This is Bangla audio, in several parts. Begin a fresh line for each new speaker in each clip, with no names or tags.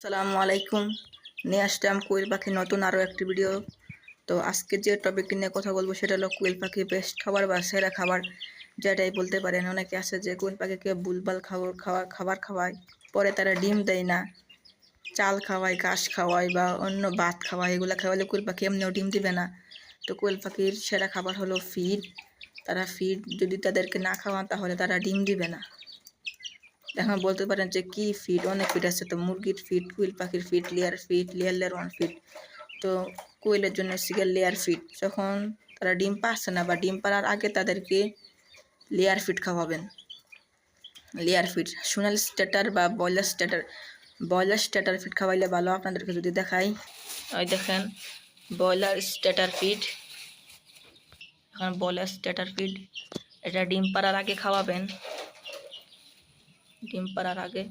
আসসালামু আলাইকুম। নিয়ে আসলাম কোয়েল পাখির নতুন আরও একটি ভিডিও তো আজকে যে টপিকটি নিয়ে কথা বলব সেটা হলো কোয়েল পাখি বেস্ট খাবার বা সেরা খাবার, যেটাই বলতে পারেন। অনেকে আছে যে কোয়েল পাখিকে বুলবাল খাবার খাওয়া, খাবার খাওয়ায়, পরে তারা ডিম দেয় না। চাল খাওয়ায়, ঘাস খাওয়ায় বা অন্য ভাত খাওয়ায়, এগুলো খাওয়ালে কোয়েল পাখি এমনিও ডিম দিবে না। তো কোয়েল পাখির সেরা খাবার হলো ফিড তারা ফিড যদি তাদেরকে না খাওয়ান তাহলে তারা ডিম দিবে না। এখন বলতে পারেন যে কি ফিড অনেক ফিট আছে তো, মুরগির ফিট কুইল পাখির feed layer feed layer layer one feed তো কোয়েলের জন্য সিগেল লেয়ার ফিট যখন তারা ডিম পাচ্ছে না বা ডিম পাড়ার আগে তাদেরকে লেয়ার ফিট খাওয়াবেন। লেয়ার ফিট সোনাল স্ট্যাটার বা broiler starter broiler starter feed খাওয়াইলে ভালো। আপনাদেরকে যদি দেখাই, ওই দেখেন ব্রয়লার স্ট্যাটার ফিট এখন ব্রয়লার স্ট্যাটার ফিট এটা ডিম পাড়ার আগে খাওয়াবেন। ডিম পাড়ার আগে।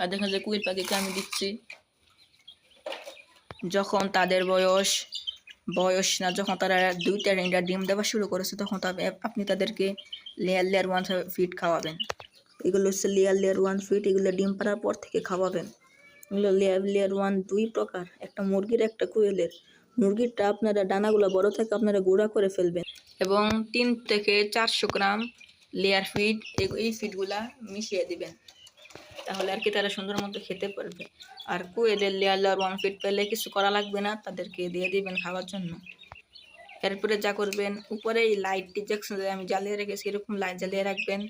আর দেখেন যে কুইল পাখিকে আমি দিচ্ছি। যখন তাদের বয়স বয়স না, যখন তারা দুইটা তিনটা ডিম দেওয়া শুরু করেছে, তখন আপনি তাদেরকে লেয়ার লেয়ার ওয়ান ফিট খাওয়াবেন। এগুলো হচ্ছে লেয়ার লেয়ার ওয়ান ফিট এগুলো ডিম পাড়ার পর থেকে খাওয়াবেন। এগুলো লেয়ার লেয়ার ওয়ান দুই প্রকার, একটা মুরগির, একটা কুয়েলের। মুরগিরটা আপনারা ডানাগুলো বড় থাকে আপনারা গুঁড়া করে ফেলবেন। এবং তিন থেকে চারশো গ্রাম লেয়ার ফিড এই ফিডগুলা মিশিয়ে দিবেন। তাহলে আর কি তারা সুন্দর মতো খেতে পারবে। আর কুয়েদের লেয়ার লেয়ার ওয়ান ফিট পেলে কিছু করা লাগবে না, তাদেরকে দিয়ে দিবেন খাওয়ার জন্য। এরপরে যা করবেন, উপরে এই লাইটটি যেখানে আমি জ্বালিয়ে রেখেছি, এরকম লাইট জ্বালিয়ে রাখবেন।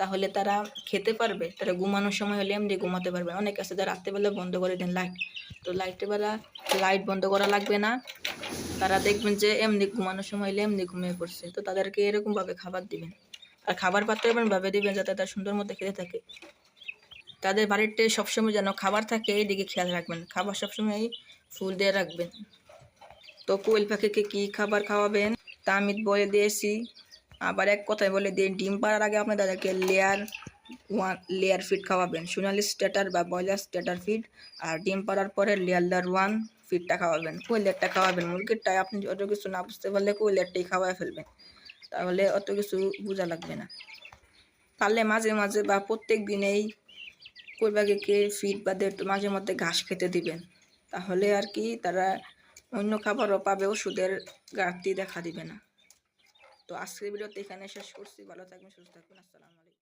তাহলে তারা খেতে পারবে। তারা ঘুমানোর সময় হলে এমনি ঘুমাতে পারবে। অনেক আছে যারা রাত্রেবেলা বন্ধ করে দেন লাইট তো লাইটের বেলা লাইট বন্ধ করা লাগবে না। তারা দেখবেন যে এমনি ঘুমানোর সময় হলে এমনি ঘুমিয়ে পড়ছে। তো তাদেরকে এরকমভাবে খাবার দিবেন। আর খাবার পাত্র এমনভাবে দিবেন যাতে তারা সুন্দর মতো খেতে থাকে। তাদের বাড়িতে সবসময় যেন খাবার থাকে এই দিকে খেয়াল রাখবেন। খাবার সবসময় ফুল দিয়ে রাখবেন। তো কোয়েল পাখিকে কী খাবার খাওয়াবেন? তা আমি বলে দিয়েছি। আবার এক কথায় বলে দিয়ে ডিম পাড়ার আগে আপনি তাদেরকে লেয়ার ওয়ান, লেয়ার ফিড খাওয়াবেন। সোনালি স্ট্যাটার বা ব্রয়লার স্ট্যাটার ফিড আর ডিম পাড়ার পরে লেয়ার লেয়ার ওয়ান। ফিডটা খাওয়াবেন কোয়েলেরটা খাওয়াবেন মুরগিরটাই আপনি অত কিছু না বুঝতে পারলে কোয়েলেরটাই খাওয়াই ফেলবেন, তাহলে অত কিছু বোঝা লাগবে না। পারলে মাঝে মাঝে বা প্রত্যেক দিনেই কোরবাগিকে ফিড বা মাঝে মধ্যে ঘাস খেতে দিবেন, তাহলে আর কি তারা অন্য খাবারও পাবে, ওষুধের ঘাটতি দেখা দিবে না। তো আজকের ভিডিওতে এখানে শেষ করছি, ভালো থাকবেন, সুস্থ থাকবেন, আসসালামু আলাইকুম।